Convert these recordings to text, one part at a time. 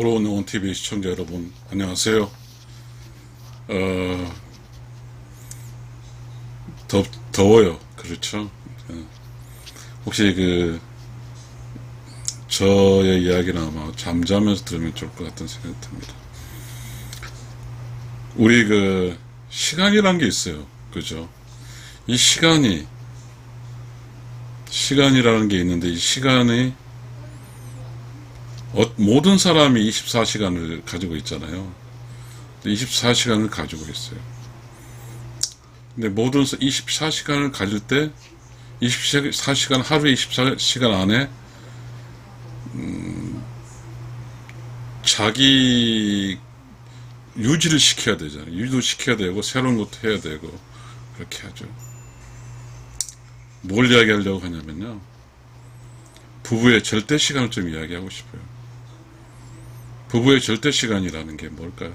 오로운 온TV 시청자 여러분, 안녕하세요. 어, 더, 더워요. 그렇죠. 어, 혹시 그, 저의 이야기는 아마 잠자면서 들으면 좋을 것 같은 생각이 듭니다. 우리 그, 시간이란 게 있어요. 그죠? 이 시간이, 시간이라는 게 있는데, 이 시간이 어, 모든 사람이 24시간을 가지고 있잖아요. 24시간을 가지고 있어요. 근데 모든 24시간을 가질 때 24시간 하루에 24시간 안에 음, 자기 유지를 시켜야 되잖아요. 유지도 시켜야 되고 새로운 것도 해야 되고 그렇게 하죠. 뭘 이야기하려고 하냐면요. 부부의 절대 시간을 좀 이야기하고 싶어요. 부부의 절대 시간이라는 게 뭘까요?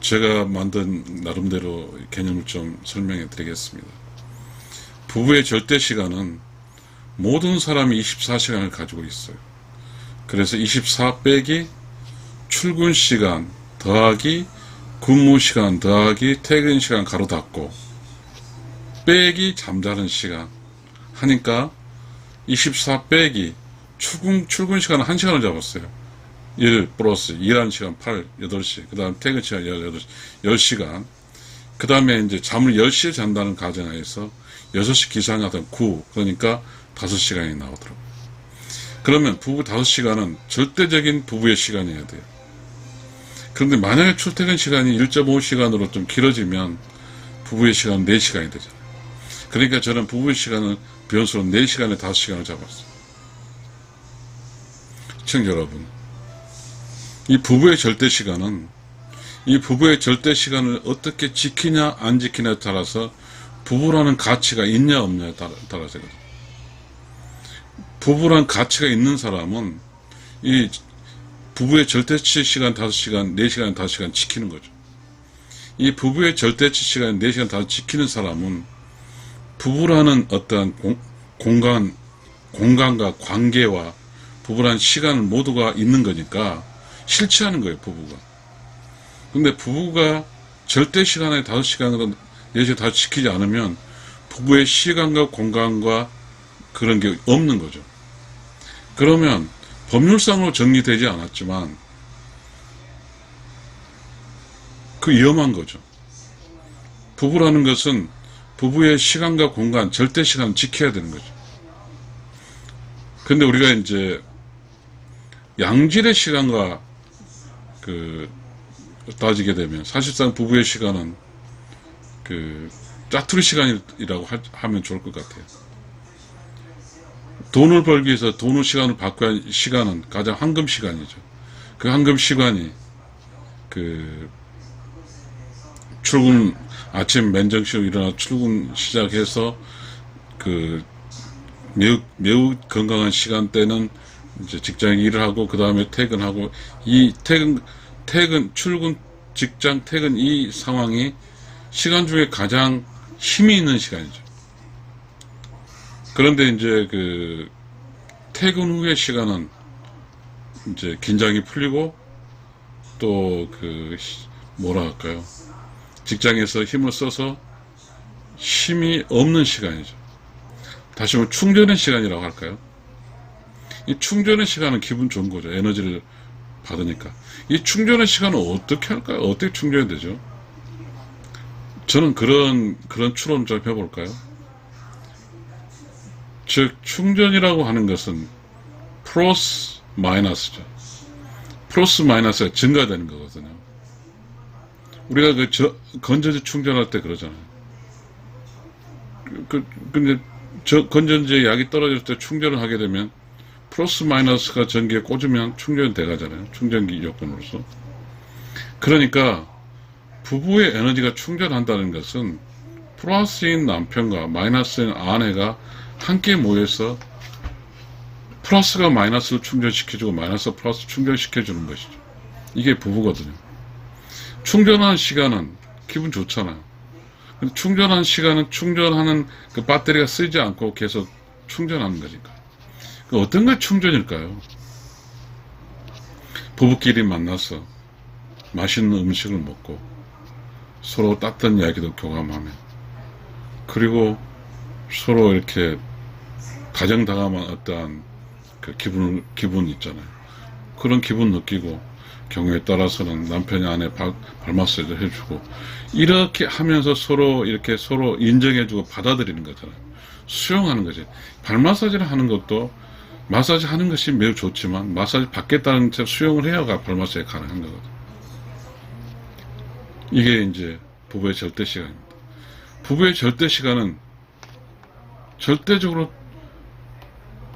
제가 만든 나름대로 개념을 좀 설명해 드리겠습니다. 부부의 절대 시간은 모든 사람이 24시간을 가지고 있어요. 그래서 24 빼기 출근 시간 더하기 근무 시간 더하기 퇴근 시간 가로 닫고 빼기 잠자는 시간 하니까 24 빼기 출근, 출근 시간은 1시간을 잡았어요. 1 플러스 일하는 시간 8, 8시, 그 다음 퇴근 시간 18시, 10시간. 그 다음에 이제 잠을 10시에 잔다는 가정하에서 6시 기상하던 9, 그러니까 5시간이 나오더라고요. 그러면 부부 5시간은 절대적인 부부의 시간이어야 돼요. 그런데 만약에 출퇴근 시간이 1.5시간으로 좀 길어지면 부부의 시간은 4시간이 되잖아요. 그러니까 저는 부부의 시간을 변수로 4시간에 5시간을 잡았어요. 시청자 여러분. 이 부부의 절대 시간은 이 부부의 절대 시간을 어떻게 지키냐 안 지키냐에 따라서 부부라는 가치가 있냐 없냐에 따라, 따라서거든. 부부라는 가치가 있는 사람은 이 부부의 절대치 시간 5시간, 4시간, 5시간 지키는 거죠. 이 부부의 절대치 시간 4시간, 5시간 지키는 사람은 부부라는 공, 공간, 공간과 관계와 부부라는 시간 모두가 있는 거니까 실체하는 거예요, 부부가. 근데 부부가 절대 시간에 5시간으로 4시간 다 지키지 않으면 부부의 시간과 공간과 그런 게 없는 거죠. 그러면 법률상으로 정리되지 않았지만 그 위험한 거죠. 부부라는 것은 부부의 시간과 공간, 절대 시간을 지켜야 되는 거죠. 근데 우리가 이제 양질의 시간과 그 따지게 되면 사실상 부부의 시간은 그 짜투리 시간이라고 하, 하면 좋을 것 같아요. 돈을 벌기 위해서 돈을 시간을 바꿔야 할 시간은 가장 황금 시간이죠. 그 황금 시간이 그 출근 아침 맨정신으로 일어나 출근 시작해서 그 매우 매우 건강한 시간대는 이제 직장 일을 하고 그 다음에 퇴근하고 이 퇴근 퇴근 출근 직장 퇴근 이 상황이 시간 중에 가장 힘이 있는 시간이죠. 그런데 이제 그 퇴근 후의 시간은 이제 긴장이 풀리고 또 그 뭐라 할까요? 직장에서 힘을 써서 힘이 없는 시간이죠. 다시 말해 충전의 시간이라고 할까요? 이 충전의 시간은 기분 좋은 거죠. 에너지를 받으니까. 이 충전의 시간은 어떻게 할까요? 어떻게 충전이 되죠? 저는 그런, 그런 추론 좀 해볼까요? 즉, 충전이라고 하는 것은 플러스 마이너스죠. 플러스 마이너스가 증가되는 거거든요. 우리가 그 저, 건전지 충전할 때 그러잖아요. 그, 그, 근데 저 건전지에 약이 떨어질 때 충전을 하게 되면 플러스 마이너스가 전기에 꽂으면 충전이 돼가잖아요. 충전기 요건으로서. 그러니까 부부의 에너지가 충전한다는 것은 플러스인 남편과 마이너스인 아내가 함께 모여서 플러스가 마이너스를 충전시켜주고 마이너스 플러스 충전시켜주는 것이죠. 이게 부부거든요. 충전하는 시간은 기분 좋잖아요. 근데 충전하는 시간은 충전하는 그 배터리가 쓰지 않고 계속 충전하는 거니까. 그 어떤 게 충전일까요? 부부끼리 만나서 맛있는 음식을 먹고 서로 따뜻한 이야기도 교감하며 그리고 서로 이렇게 가정당함한 어떠한 그 기분, 기분 있잖아요. 그런 기분 느끼고 경우에 따라서는 남편이 아내 발, 발 마사지도 해주고 이렇게 하면서 서로 이렇게 서로 인정해주고 받아들이는 거잖아요. 수용하는 거지. 발 마사지를 하는 것도 마사지 하는 것이 매우 좋지만 마사지 받겠다는 채 수용을 해야가 발 마사지 가능한 거거든. 이게 이제 부부의 절대 시간입니다. 부부의 절대 시간은 절대적으로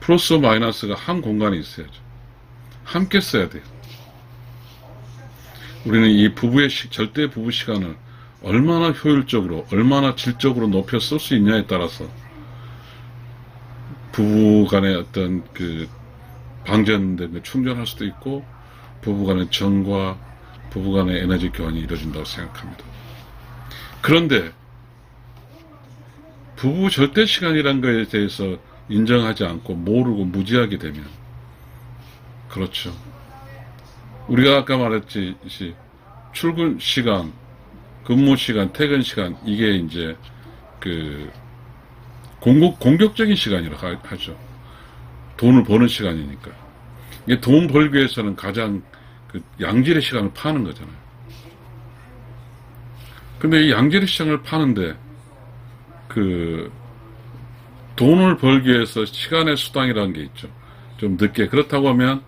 플러스 마이너스가 한 공간에 있어야죠. 함께 써야 돼요. 우리는 이 부부의 시- 절대 부부 시간을 얼마나 효율적으로, 얼마나 질적으로 높여 쓸 수 있냐에 따라서 부부 간의 어떤 그 방전된 걸 충전할 수도 있고 부부 간의 정과 부부 간의 에너지 교환이 이루어진다고 생각합니다. 그런데 부부 절대 시간이란 거에 대해서 인정하지 않고 모르고 무지하게 되면 그렇죠. 우리가 아까 말했지 시- 출근 시간, 근무 시간, 퇴근 시간 이게 이제 그 공격 공격적인 시간이라 하- 하죠. 돈을 버는 시간이니까. 이게 돈 벌기 위해서는 가장 그 양질의 시간을 파는 거잖아요. 근데 이 양질의 시간을 파는데 그 돈을 벌기 위해서 시간의 수당이라는 게 있죠. 좀 늦게 그렇다고 하면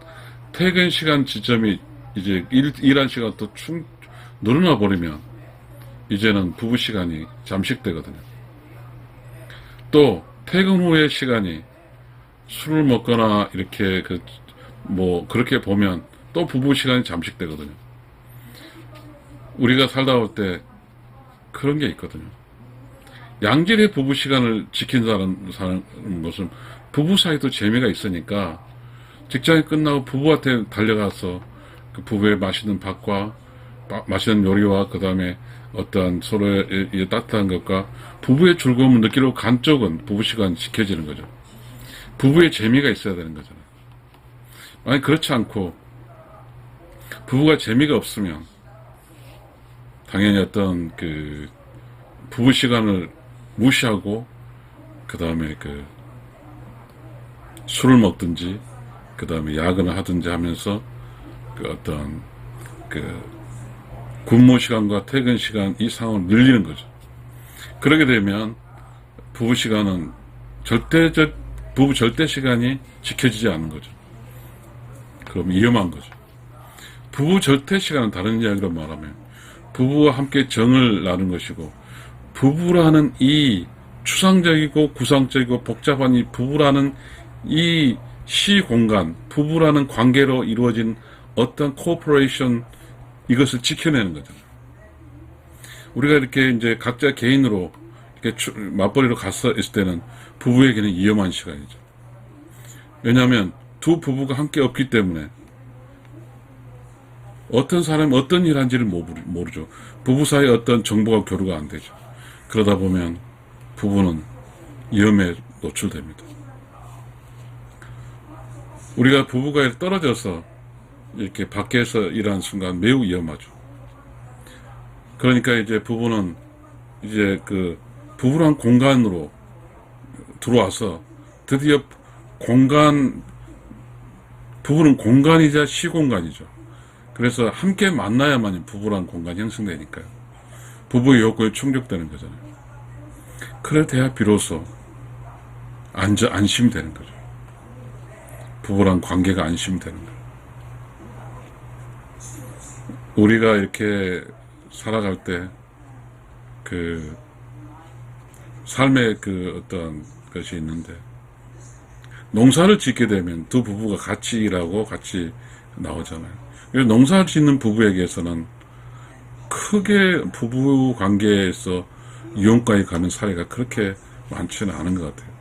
퇴근 시간 지점이 이제 일, 일한 시간 또 충, 늘어나 버리면 이제는 부부 시간이 잠식되거든요. 또 퇴근 후의 시간이 술을 먹거나 이렇게 그 뭐 그렇게 보면 또 부부 시간이 잠식되거든요. 우리가 살다 올 때 그런 게 있거든요. 양질의 부부 시간을 지킨다는 사는 것은 부부 사이도 재미가 있으니까 직장이 끝나고 부부한테 달려가서 그 부부의 맛있는 밥과 바- 맛있는 요리와 그 다음에 어떠한 서로의 따뜻한 것과 부부의 즐거움을 느끼려고 간 쪽은 부부 시간 지켜지는 거죠. 부부의 재미가 있어야 되는 거잖아요. 만약 그렇지 않고 부부가 재미가 없으면 당연히 어떤 그 부부 시간을 무시하고 그 다음에 그 술을 먹든지 그 다음에 야근을 하든지 하면서 그 어떤 그 근무 시간과 퇴근 시간 이 상황을 늘리는 거죠. 그러게 되면 부부 시간은 절대적 부부 절대 시간이 지켜지지 않는 거죠. 그럼 위험한 거죠. 부부 절대 시간은 다른 이야기로 말하면 부부와 함께 정을 나눈 것이고 부부라는 이 추상적이고 구상적이고 복잡한 이 부부라는 이 시 공간, 부부라는 관계로 이루어진 어떤 코퍼레이션 이것을 지켜내는 거잖아요. 우리가 이렇게 이제 각자 개인으로 이렇게 추- 맞벌이로 갔어 있을 때는 부부에게는 위험한 시간이죠. 왜냐하면 두 부부가 함께 없기 때문에 어떤 사람이 어떤 일 한지를 모르- 모르죠. 부부 사이에 어떤 정보가 교류가 안 되죠. 그러다 보면 부부는 위험에 노출됩니다. 우리가 부부가 떨어져서 이렇게 밖에서 일하는 순간 매우 위험하죠. 그러니까 이제 부부는 이제 그 부부란 공간으로 들어와서 드디어 공간 부부는 공간이자 시공간이죠. 그래서 함께 만나야만 부부란 공간이 형성되니까요. 부부의 욕구에 충족되는 거잖아요. 그럴 때야 비로소 안저 안심이 되는 거죠. 부부란 관계가 안심이 되는 거예요. 우리가 이렇게 살아갈 때 그 삶의 그 어떤 것이 있는데 농사를 짓게 되면 두 부부가 같이 일하고 같이 나오잖아요. 그래서 농사를 짓는 부부에게서는 크게 부부 관계에서 이혼까지 가는 사례가 그렇게 많지는 않은 것 같아요.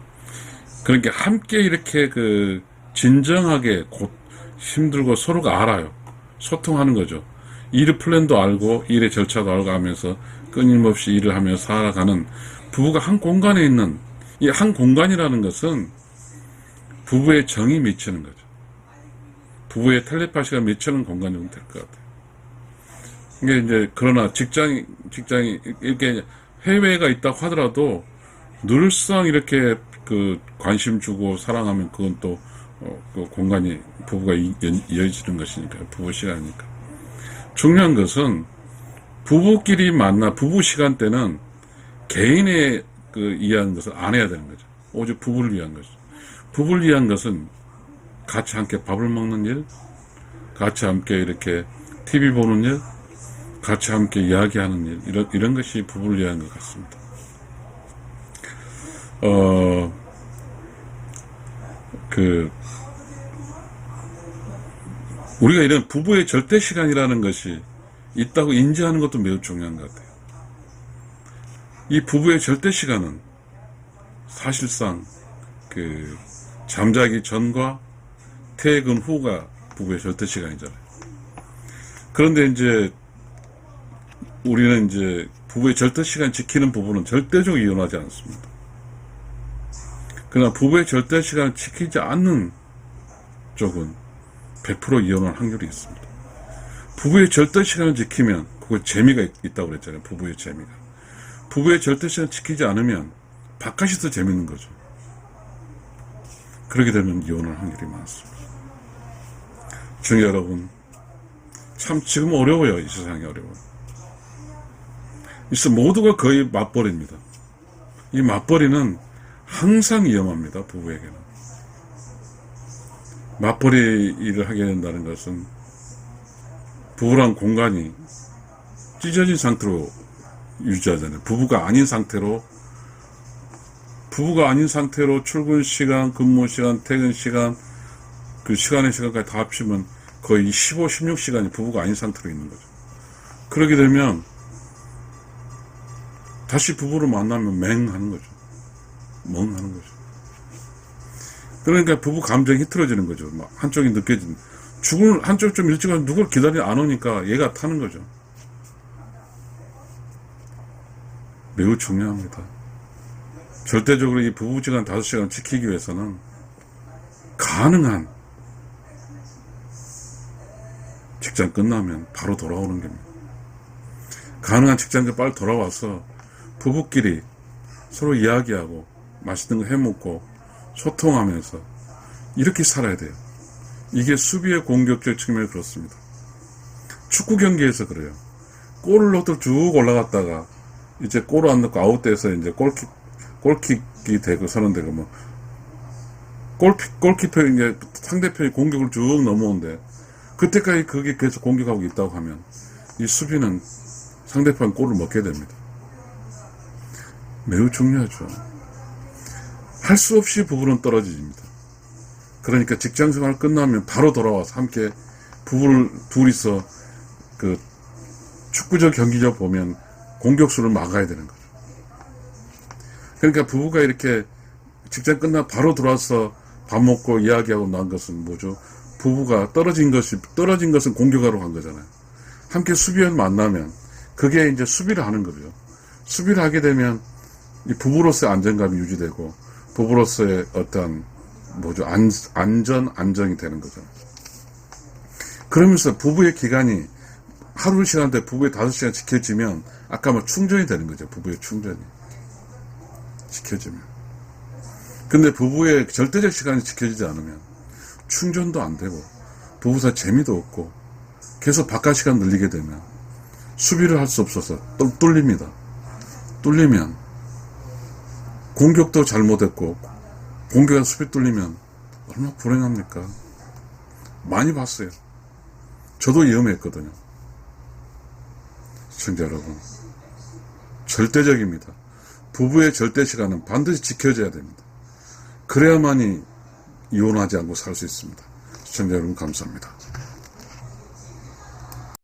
그러니까 함께 이렇게 그 진정하게 곧 힘들고 서로가 알아요. 소통하는 거죠. 일의 플랜도 알고 일의 절차도 알고 하면서 끊임없이 일을 하며 살아가는 부부가 한 공간에 있는 이 한 공간이라는 것은 부부의 정이 미치는 거죠. 부부의 텔레파시가 맺히는 공간 정도 될 것 같아요. 이게 이제 그러나 직장 직장이 이렇게 해외가 있다고 하더라도 늘상 이렇게 그 관심 주고 사랑하면 그건 또 어, 그 공간이 부부가 이어지는 것이니까 부부 시간이니까 중요한 것은 부부끼리 만나 부부 시간 때는 개인의 그 이해하는 것을 안 해야 되는 거죠. 오직 부부를 위한 거죠. 부부를 위한 것은 같이 함께 밥을 먹는 일, 같이 함께 이렇게 TV 보는 일, 같이 함께 이야기하는 일, 이런, 이런 것이 부부를 위한 것 같습니다. 어, 그, 우리가 이런 부부의 절대 시간이라는 것이 있다고 인지하는 것도 매우 중요한 것 같아요. 이 부부의 절대 시간은 사실상 그 잠자기 전과 퇴근 후가 부부의 절대 시간이잖아요. 그런데 이제 우리는 이제 부부의 절대 시간 지키는 부부는 절대적으로 이혼하지 않습니다. 그러나 부부의 절대 시간을 지키지 않는 쪽은 100% 이혼할 확률이 있습니다. 부부의 절대 시간을 지키면 그거 재미가 있- 있다고 그랬잖아요. 부부의 재미가. 부부의 절대 시간을 지키지 않으면 바깥이 더 재밌는 거죠. 그렇게 되면 이혼할 확률이 많습니다. 중요 여러분, 참 지금 어려워요. 이 세상이 어려워요. 있어 모두가 거의 맞벌이입니다. 이 맞벌이는 항상 위험합니다. 부부에게는. 맞벌이 일을 하게 된다는 것은 부부란 공간이 찢어진 상태로 유지하잖아요. 부부가 아닌 상태로 부부가 아닌 상태로 출근 시간, 근무 시간, 퇴근 시간, 그 시간의 시간까지 다 합치면 거의 15, 16시간이 부부가 아닌 상태로 있는 거죠. 그렇게 되면 다시 부부를 만나면 맹하는 거죠. 멍하는 거죠. 그러니까 부부 감정이 흐트러지는 거죠. 막 한쪽이 느껴지는. 죽을 한쪽 좀 일찍 와서 누굴 기다리 안 오니까 얘가 타는 거죠. 매우 중요합니다. 절대적으로 이 부부지간 5시간 지키기 위해서는 가능한 직장 끝나면 바로 돌아오는 겁니다. 가능한 직장에 빨리 돌아와서 부부끼리 서로 이야기하고 맛있는 거 해먹고 소통하면서 이렇게 살아야 돼요. 이게 수비의 공격적 측면이 그렇습니다. 축구 경기에서 그래요. 골을 넣고 쭉 올라갔다가 이제 골을 안 넣고 아웃돼서 이제 골킥 골킥이 되고 선언되고 뭐 골킥 골키퍼 이제 상대편이 공격을 쭉 넘어오는데 그때까지 그게 계속 공격하고 있다고 하면 이 수비는 상대편 골을 먹게 됩니다. 매우 중요하죠. 할 수 없이 부부는 떨어집니다. 그러니까 직장 생활 끝나면 바로 돌아와서 함께 부부를 둘이서 그 축구적 경기적 보면 공격수를 막아야 되는 거죠. 그러니까 부부가 이렇게 직장 끝나 바로 들어와서 밥 먹고 이야기하고 난 것은 뭐죠? 부부가 떨어진 것이 떨어진 것은 공격하러 간 거잖아요. 함께 수비원 만나면 그게 이제 수비를 하는 거죠. 수비를 하게 되면 이 부부로서의 안정감이 유지되고 부부로서의 어떤 뭐죠 안, 안전 안정이 되는 거죠. 그러면서 부부의 기간이 하루 시간대 부부의 다섯 시간 지켜지면 아까 뭐 충전이 되는 거죠. 부부의 충전이 지켜지면. 근데 부부의 절대적 시간이 지켜지지 않으면 충전도 안 되고 부부사 재미도 없고 계속 바깥 시간 늘리게 되면 수비를 할 수 없어서 또 뚫립니다. 뚫리면 공격도 잘못했고 공격과 수비 뚫리면 얼마나 불행합니까? 많이 봤어요. 저도 위험했거든요. 시청자 여러분, 절대적입니다. 부부의 절대 시간은 반드시 지켜져야 됩니다. 그래야만이 이혼하지 않고 살 수 있습니다. 시청자 여러분 감사합니다.